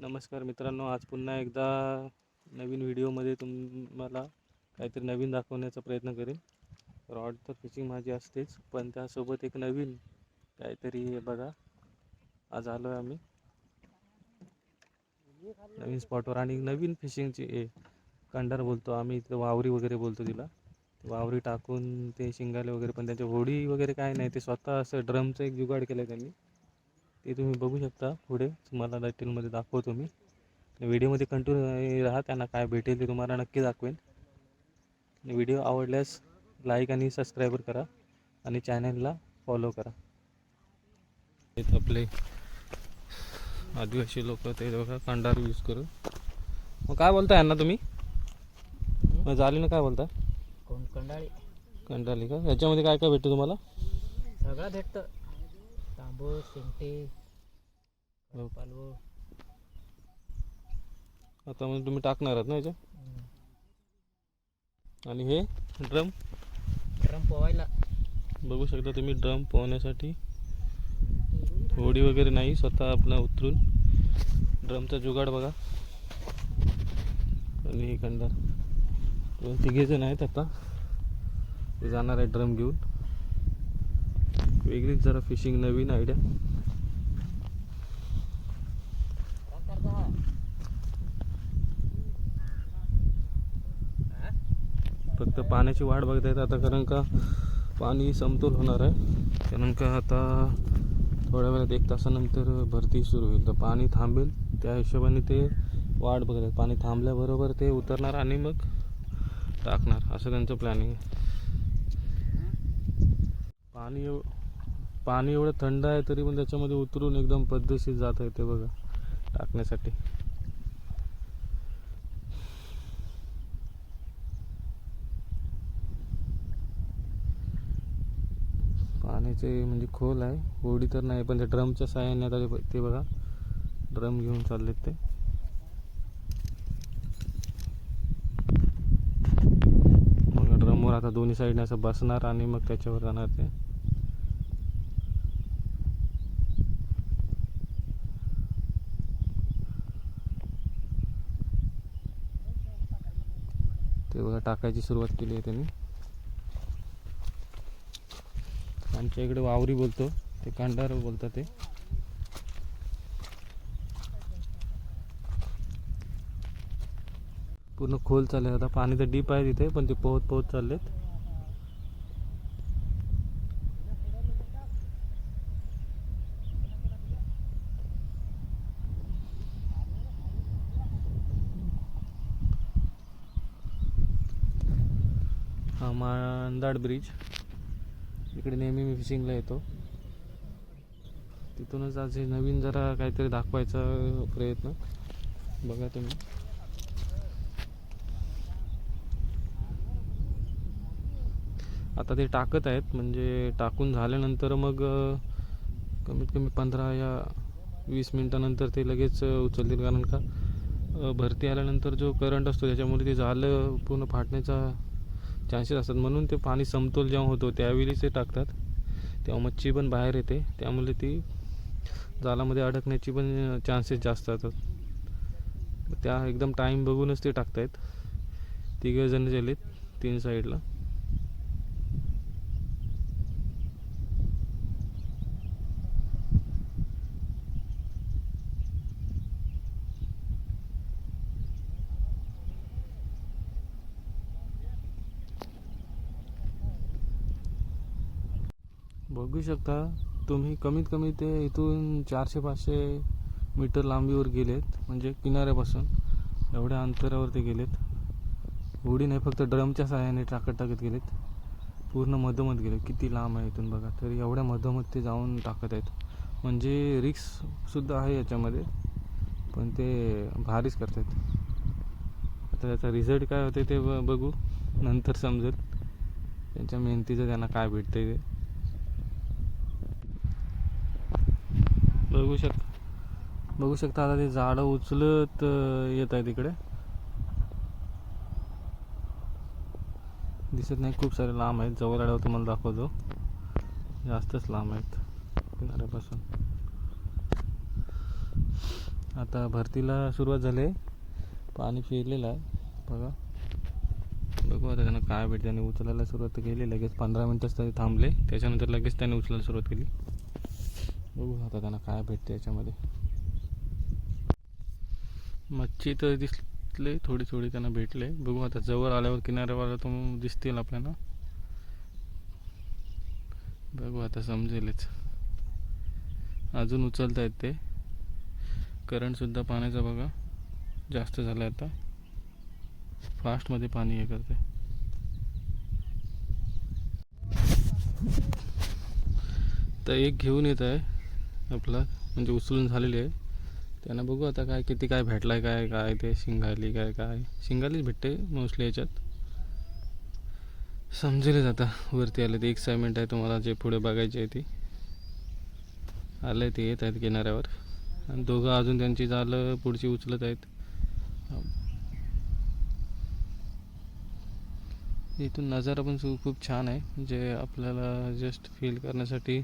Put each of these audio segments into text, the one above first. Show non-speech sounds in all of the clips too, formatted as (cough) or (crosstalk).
नमस्कार मित्रांनो आज पुन्हा एकदा नवीन व्हिडिओमध्ये तुम्हाला काहीतरी नवीन दाखवण्याचा प्रयत्न करेन. रॉड तर फिशिंग माझी असतेच पण त्यासोबत एक नवीन काहीतरी बघा. आज आलो आहे आम्ही. नवीन स्पॉटवर आणि नवीन फिशिंगची ए कंडार बोलतो आम्ही इथं वावरी वगैरे बोलतो तिला. वावरी टाकून ते शिंगाले वगैरे पण त्यांच्या होडी वगैरे काय नाही ते स्वतः असं ड्रमचं एक जुगाड केलं आहे त्यांनी. ते तुम्ही बघू शकता पुढे. तुम्हाला डिटेलमध्ये दाखवतो मी. व्हिडिओमध्ये कंटिन्यू राहा त्यांना काय भेटेल ते तुम्हाला नक्की दाखवेन. व्हिडिओ आवडल्यास लाईक आणि सबस्क्राईबर करा आणि चॅनलला फॉलो करा. हे आपले आदिवासी लोक ते बघा कांडार यूज करून. मग काय बोलताय यांना तुम्ही? मग झाली ना काय बोलता कोण कंडाळी? कंडाली का? याच्यामध्ये काय काय भेटतं तुम्हाला? सगळं भेटतं. तांबूळ शिंगटे. पालव आता म्हणजे तुम्ही टाकणार आहात ना याच्या? आणि हे ड्रम? गरम पोवायला बघू शकता तुम्ही ड्रम पोहण्यासाठी. होडी वगैरे नाही स्वतः आपला उतरून ड्रमचा जुगाड बघा. आणि हे कंडार दोन तिघे जण आहेत आता. ते जाणार आहे ड्रम घेऊन. वेगळीच जरा फिशिंग नवीन आयडिया फक्त पाण्याची वाट बघतायत आता कारण का पाणी समतोल होणार आहे. कारण का आता थोड्या वेळात एक तासानंतर भरती सुरू होईल. तर पाणी थांबेल त्या हिशोबाने ते वाट बघत आहेत. पाणी थांबल्याबरोबर ते उतरणार आणि मग टाकणार असं त्यांचं प्लॅनिंग आहे. पाणी एव पाणी एवढं थंड आहे तरी पण त्याच्यामध्ये उतरून एकदम पद्धतशीर जात आहे ते बघा. टाकण्यासाठी. पाण्याचे म्हणजे खोल आहे. होडी तर नाही पण ते ड्रमच्या साह्याने आता ते- ते बघा. ड्रम घेऊन चाललेत ते. मग ड्रमवर आता दोन्ही साईडने असं बसणार आणि मग त्याच्यावर जाणार ते. ते बघा टाकायची सुरुवात केली आहे त्यांनी. आमच्या इकडे वावरी बोलतो ते कांडार बोलतात ते. पूर्ण खोल चालले आता पाणी तर डीप आहे तिथे पण ते पोहत पोहत चाललेत हा मांदाड ब्रिज इकडे नेहमी मी फिशिंगला येतो. तिथूनच आज हे नवीन जरा काहीतरी दाखवायचा प्रयत्न. बघा तुम्ही. आता ते टाकत आहेत म्हणजे टाकून झाल्यानंतर मग कमीत कमी पंधरा या वीस मिनटानंतर ते लगेच उचलतील. कारण का भरती आल्यानंतर जो करंट असतो त्याच्यामुळे ते झालं पूर्ण फाटण्याचा चान्सेस असतात. म्हणून ते पाणी समतोल जेव्हा होतो त्यावेळी ते टाकतात. तेव्हा मच्छी पण बाहेर येते. त्यामुळे ती जालामध्ये अडकण्याची पण चान्सेस जास्त असतात. त्या एकदम टाईम बघूनच ते टाकतायत. तिघं जण गेलेत तीन साईडला बघू शकता तुम्ही कमीत कमी ते इथून चारशे पाचशे मीटर लांबीवर गेलेत म्हणजे किनाऱ्यापासून. एवढ्या अंतरावर ते गेलेत. उडी नाही फक्त ड्रमच्या सहाय्याने टाकत टाकत गेलेत. पूर्ण मधोमध गेले किती लांब आहे इथून बघा. तरी एवढ्या मधोमध ते जाऊन टाकत आहेत. म्हणजे रिक्ससुद्धा आहे याच्यामध्ये पण ते भारीच करतात आता त्याचा रिझल्ट काय होते ते ब- बघू. नंतर समजेल. त्यांच्या मेहनतीचं त्यांना काय भेटते ते. बघू शक बघू शकता आता ते झाडं उचलत येत आहे तिकडे दिसत नाही खूप सारे लांब आहेत. जवळ आल्यावर तुम्हाला दाखवतो. जास्तच लांब आहेत किनाऱ्यापासून. आता भरतीला सुरुवात झाली आहे. पाणी फिरलेलं आहे. बघा. बघू आता त्यांना काय भेटते. त्याने उचलायला सुरुवात केली. लगेच पंधरा मिनटंच तरी थांबले. त्याच्यानंतर लगेच त्याने उचलायला सुरुवात केली. बघू आता त्यांना काय भेटते याच्यामध्ये. मच्छी तर दिसले थोडी थोडी त्यांना भेटले. बघू आता जवळ आल्यावर किनाऱ्यावर तो दिसतील आपल्याला. बघू आता समजेलच. अजून उचलत आहेत ते. करंटसुद्धा पाण्याचा बघा जास्त झालं आता. फास्टमध्ये पाणी हे करते तर एक घेऊन येत आहे. आपला म्हणजे उचलून झालेली आहे. त्यांना बघू आता काय किती काय भेटलाय काय काय ते शिंगाली काय काय. शिंगालीच भेटते मोस्टली याच्यात. समजेलच आता वरती आले ते एक्साइटमेंट आहे तुम्हाला जे पुढे बघायची आहे ती. आलं ते येत आहेत किनाऱ्यावर. आणि दोघं अजून त्यांची जालं पुढची उचलत आहेत. इथून नजारा पण सु- खूप छान आहे. म्हणजे आपल्याला जस्ट फील करण्यासाठी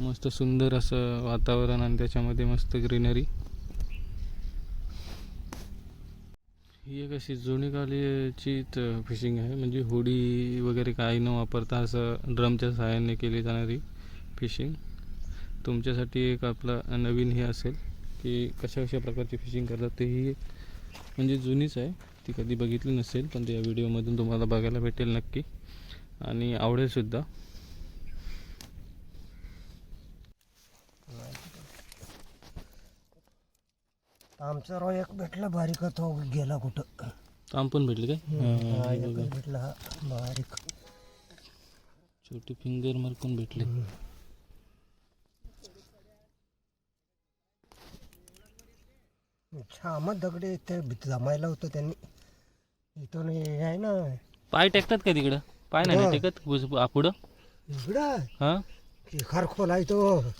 मस्त सुंदर असं वातावरण आणि त्याच्यामध्ये मस्त ग्रीनरी. ही एक अशी जुनी कालीची फिशिंग आहे. म्हणजे होडी वगैरे काही न वापरता असं ड्रमच्या सहाय्याने केली जाणारी फिशिंग तुमच्यासाठी एक आपला नवीन हे असेल की कशा कशा प्रकारची फिशिंग करतात ते ही म्हणजे जुनीच आहे. ती कधी बघितली नसेल पण त्या व्हिडिओमधून तुम्हाला बघायला भेटेल नक्की. आणि आवडेलसुद्धा आमचा राव एक भेटला बारीक तो गेला कुठं? ताम पण भेटले काय. भेटला हा, बारीक. छोटे फिंगर मार्क पण भेटले. छामत दगडे ते भीत जमायला होतं त्यांनी. इथून हे आहे ना. पाय टेकतात का तिकडं? पाय नाही. टेकत? पुढं? इकडं? हा? शिखार खोल आहे तो.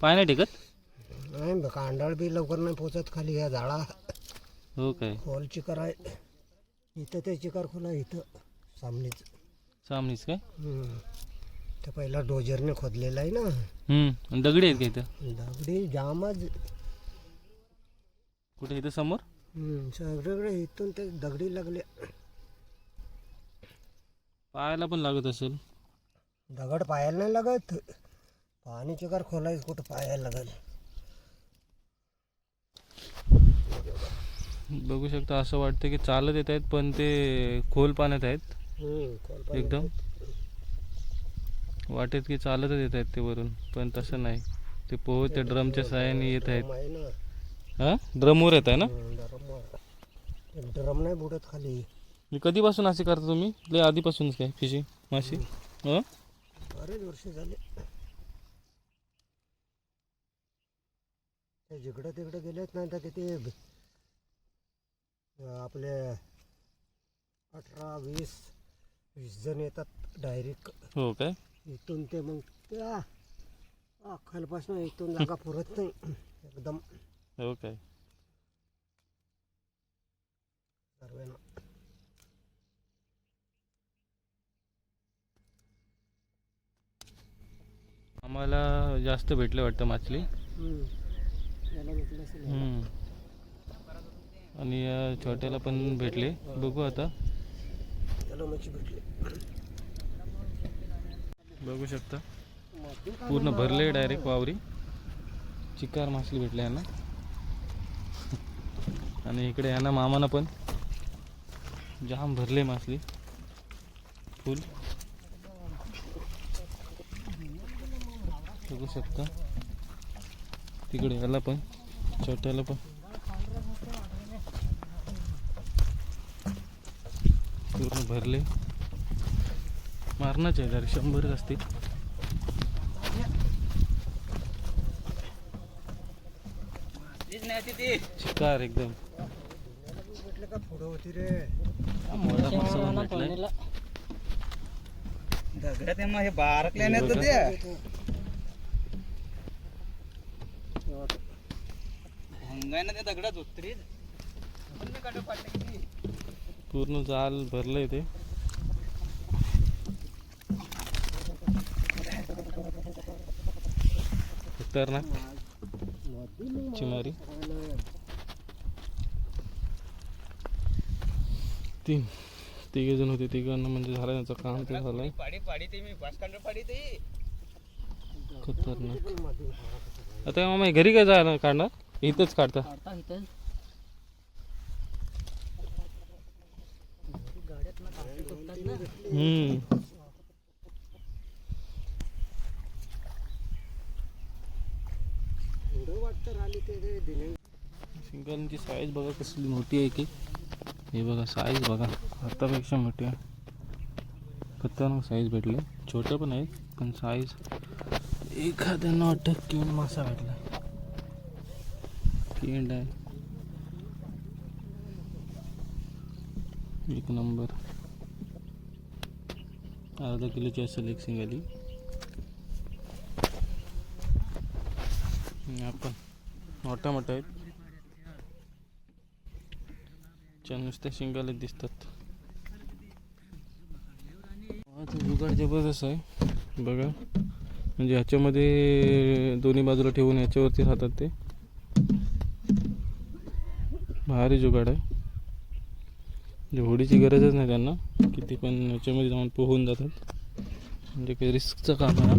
पाय नाही टेकत? नाही कांडाळ बी लवकर नाही पोचत खाली या झाडा. हो काय? खोल चिकार आहे. इथं ते चिकार खोल आहे इथं सामनीच. सामनीच काय? हम्म. ते पहिला डोजरने खोदलेला आहे ना. हम्म. आणि दगडी आहेत का इथं? दगडी जामच. कुठे इथं समोर? हम्म, सगळीकडे इथून ते दगडी लागले. पायाला पण लागत असेल. दगड पायाला नाही लागत. पाणी चिकार खोलायच कुठं पायाला लागल. बघू शकता असं वाटतं की चालत येत आहेत पण ते खोल पाण्यात आहेत. एकदम. वाटेत की चालतच येत आहेत ते वरून पण तसं नाही. ते पोह त्या ड्रमच्या सहाय्याने येत आहेत. हा? ड्रमवर येत आहे ना? ड्रम नाही बुडत खाली. मी कधीपासून असे करता तुम्ही? लय आधीपासूनच काय फिशिंग माशी? हं? बरेच वर्ष झाले. जिकडं तिकडं गेलेत नाही तर किती आपले अठरा वीस वीस जण येतात डायरेक्ट हो काय? इथून ते मग त्या अख्खलपासून इथून जागा पुरत नाही. एकदम. हो काय? सर्वांना. आम्हाला जास्त भेटले वाटतं माछली. हम्म. याला भेटलं असेल. हम्म. आणि या छोट्याला पण भेटले. बघू आता. बघू शकता. पूर्ण भरले डायरेक्ट वावरी. चिकार मासली भेटले यांना. (laughs) आणि इकडे यांना मामाना पण. जाम भरले मासली फुल. बघू शकता. तिकडे याला पण छोट्याला पण. पूर्ण भरले. मारणाच आहे जरा शंभर असतील. शिकार एकदम. भेटलं का पुढं होती रे मोठा मासा भेटलाय दगडात आहे मग हे बारकल्या बघा. ते भंगाय ना ते दगडात उतरी पूर्ण जाल भरलंय ते. तर ना चिमारी. तीन. तिघे जण होते तिघांना म्हणजे झालं त्यांचं काम ते झालंय. खतरनाक. आता मामा घरी काय जायला काढणार? इथंच काढता. हम्म सिंगलची साईज बघा कसली मोठी आहे की. हे बघा साईज बघा आतापेक्षा मोठी आहे. खतरनाक साईज भेटले. छोटे पण आहेत पण साईज एखाद्यानं अटक किंवा मासा भेटला. किंड आहे. एक नंबर अर्धा किलोची असेल एक सिंगाली आपण मोठा मोठा आहेत. च्या नुसत्या शिंगाले दिसतात. जुगाड जबरदस्त आहे. बघा. म्हणजे ह्याच्यामध्ये दोन्ही बाजूला ठेवून ह्याच्यावरती राहतात ते. भारी जुगाड आहे. म्हणजे होडीची गरजच नाही त्यांना. किती पण ह्याच्यामध्ये जाऊन पोहून जातात. म्हणजे काही रिस्कचं काम आहे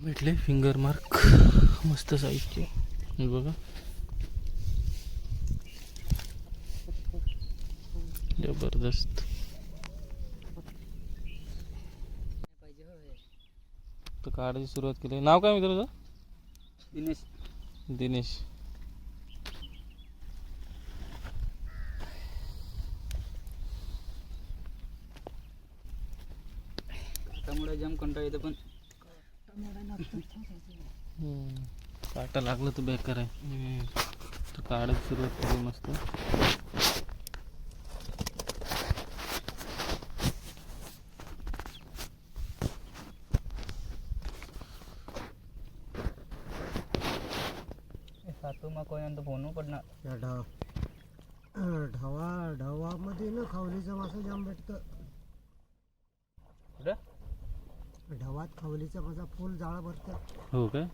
भेटले फिंगर मार्क मस्त साईजचे बघा. जबरदस्त. तर काढायची सुरुवात केली. नाव काय मित्र तुझं दिनेश. दिनेश. त्यामुळे जाम कंटाळ येतं पण. हम्म. काटा लागलं तर बेकार आहे. तर काढायची सुरुवात केली मस्त. सातू मग कोणतं फोन पडणार. ढवा ढवामध्ये ना खावलीचं मासा जाम भेटतं कुठं ढवात खावलीचा मासा फुल जाळं भरतं. हो काय.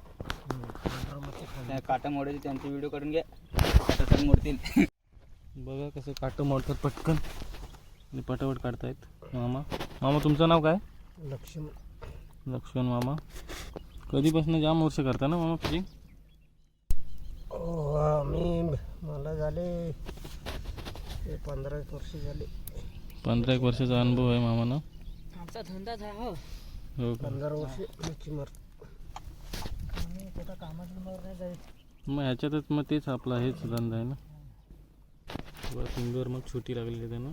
त्या काटा मोडायचे त्यांचे व्हिडिओ काढून घ्या. काटा मोडतील. बघा कसं काटं मोडतात पटकन. आणि पटापट काढतायत. मामा. मामा तुमचं नाव काय? लक्ष्मण. लक्ष्मण मामा. कधीपासून जाम वर्ष करता ना मामा फिशिंग हो आम्ही मला झाले ते पंधरा एक वर्ष झाले. पंधरा एक वर्षाचा अनुभव आहे मामानं. आमचा धंदाच आहे हो. पंधरा वर्ष मच्छी मार जायचं. मग ह्याच्यातच मग तेच आपला हेच धंदा आहे ना? बरं फिंगर मग छोटी लागलेली आहे त्यानं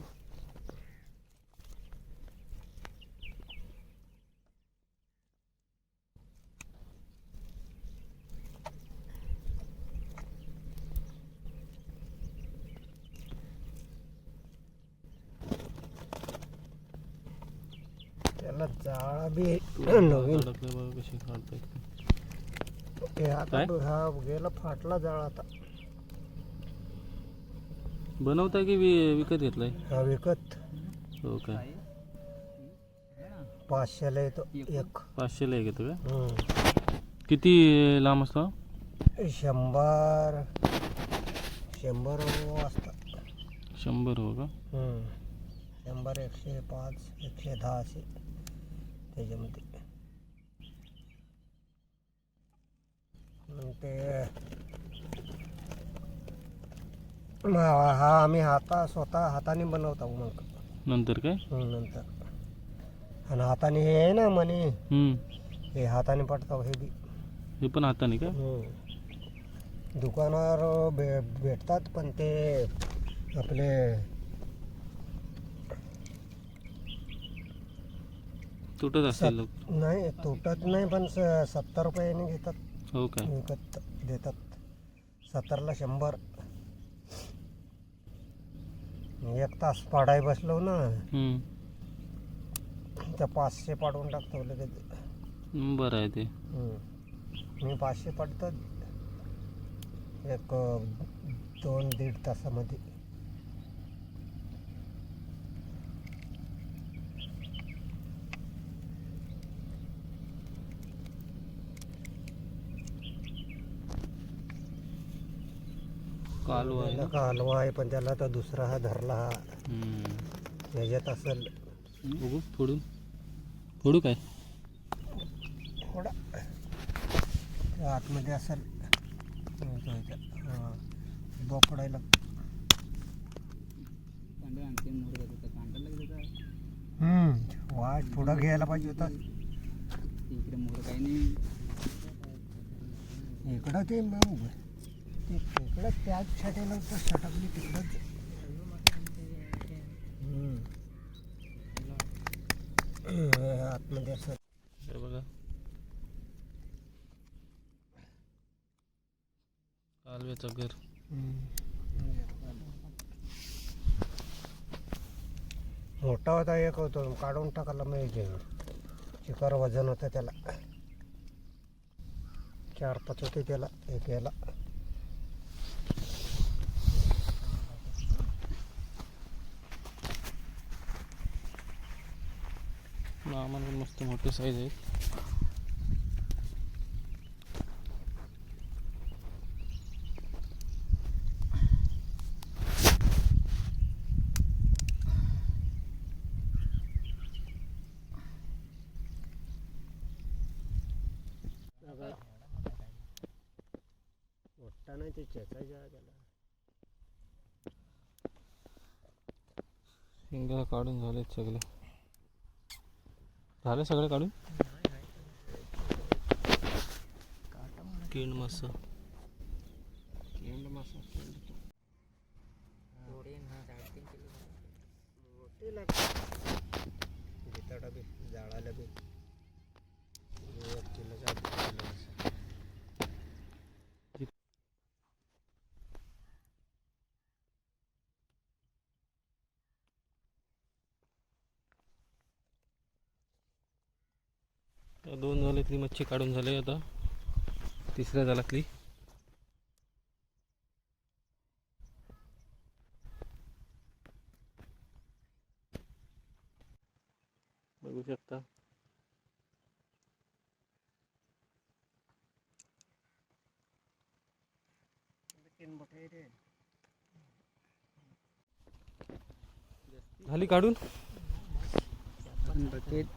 त्याला जाळा बी नवीन अडकलं बघा कशी काढतायत ते आता काय? हा? गेला फाटला जाळा आता बनवताय की वि- विकत घेतलाय? हा विकत। हो काय पाचशेला येतो एक। पाचशेला एक येतो का? हं. किती लांब असतो? शंभर शंभर वाजता शंभर हो का? हं. शंभर एकशे पाच एकशे दहा असे। त्याच्यामध्ये. मग ते हा आम्ही हाता स्वतः हाताने बनवतो मग. नंतर काय? नंतर. आणि हाताने हे आहे ना म्हणे हम्म. हे हाताने पडतो हे बी. हे पण हाताने का. दुकानावर भे भेटतात पण ते आपले तुटत असेल लोक? नाही तुटत नाही पण स- सत्तर रुपयाने घेतात. हो काय विकत देतात. सत्तरला शंभर. एक तास पाडाय बसलो ना हम्म. तर पाचशे पाडून टाकतो लगेच. हम्म, बरं आहे ते. मी पाचशे पाडतो. एक अ, दोन दीड तासामध्ये. कालवा आहे त्याला का हलवा आहे पण त्याला तर दुसरा हा धरला हा. हम्म. याच्यात असेल. बघू फोडून. फोडू काय? थोडा त्या आतमध्ये असेल. हं, तो इथं. हां. बोकडायला हम्म. वाट पुढं घ्यायला पाहिजे होता. इकडे मोर काही नाही इकडं ते मग. ते इकडं त्याच छाट्याला तर सटकली तिकडंच. आतमध्ये असेल हे बघा. कालव्याचं घर. मोठा होता एक होतो. काढून टाकायला मिळते चिकार वजन होतं त्याला. चार पाच होते त्याला एक याला. आम्हाला पण मस्त मोठे साईज मोठा नाही ते त्याला. शिंगा काढून झालेत सगळे. झाले सगळे काढून? किंड मस्त केंड मासा केंड तो. मोठे लागतात जिताडा बी जाळाला बी एक किलोचा अर्धा किलो असा. त्या दोन झाल्यातली मच्छी काढून झाले आता. तिसऱ्या झाल्यातली बघू शकता. झाली काढून? बकेट.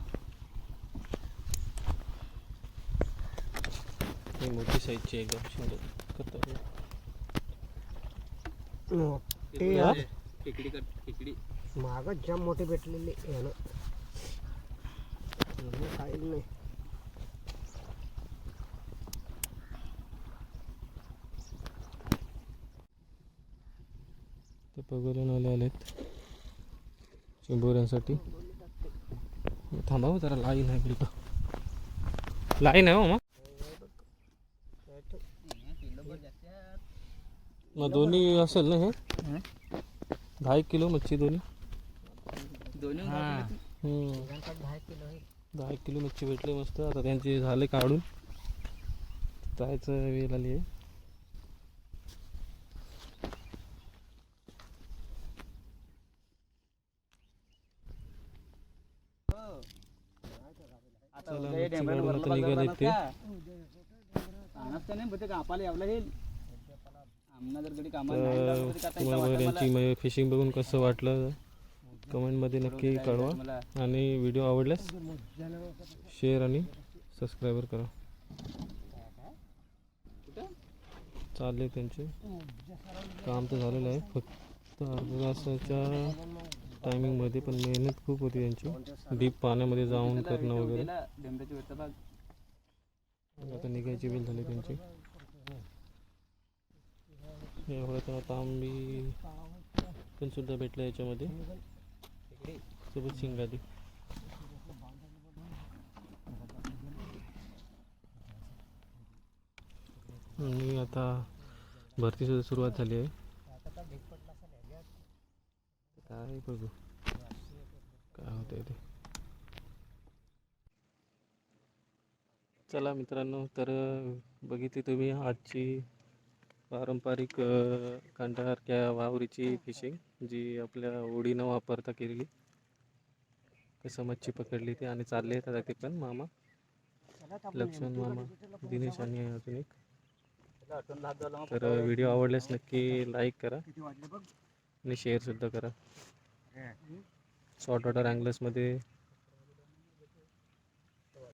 ही मोठी साईजची एकदम सुंदर. मोठे? खेकडी कट खेकडी मागच जाम मोठे भेटलेले यानं काही नाही ते पगोले आले आलेत चिंबोऱ्यांसाठी थांबा हो जरा लाईन आहे बिलकुल लाईन आहे हो मग किलोभर जास्त आहे. मग दोन्ही असेल ना हे दहा एक किलो मच्छी दोन्ही दोन्ही. हम्म. त्यांच्यात दहा एक किलो मच्छी भेटले मस्त आता त्यांचे झाले काढून जायचं वेळ आली आहे हो. चला, मच्छी काढून आता करणार ते. नाही यावला आमना जर कधी कामाला नाही लावलं तरी तुम्हाला यांची फिशिंग बघून कसं वाटलं? कमेंटमध्ये नक्की. कळवा. आणि व्हिडिओ आवडल्यास शेअर आणि सबस्क्राईबर करा. कुठं? चालले त्यांचे. काम तर झालेलं आहे फक्त अर्ध्या तासाच्या टायमिंगमध्ये पण मेहनत खूप होती त्यांची. डीप पाण्यामध्ये जाऊन करणं वगैरे. वरचा भाग. आता निघायची वेळ झाली त्यांची. एवढ्यात तांबी पण सुद्धा भेटलं याच्यामध्ये. सोबत शिंगाली आणि आता भरती सुद्धा सुरुवात झाली आहे. काय बघू. काय होतंय ते. चला मित्रांनो तर बघितली तुम्ही आजची पारंपरिक अ, कंटाळारख्या वावरीची फिशिंग जी आपल्या ओढी न वापरता केलेली. कसं मच्छी पकडली ती आणि चालले आहेत ते पण मामा. लक्ष्मण मामा दिनेश आणि अजून एक. तर व्हिडिओ आवडल्यास नक्की लाईक करा आणि शेअरसुद्धा करा. Short water अँगलर्समध्ये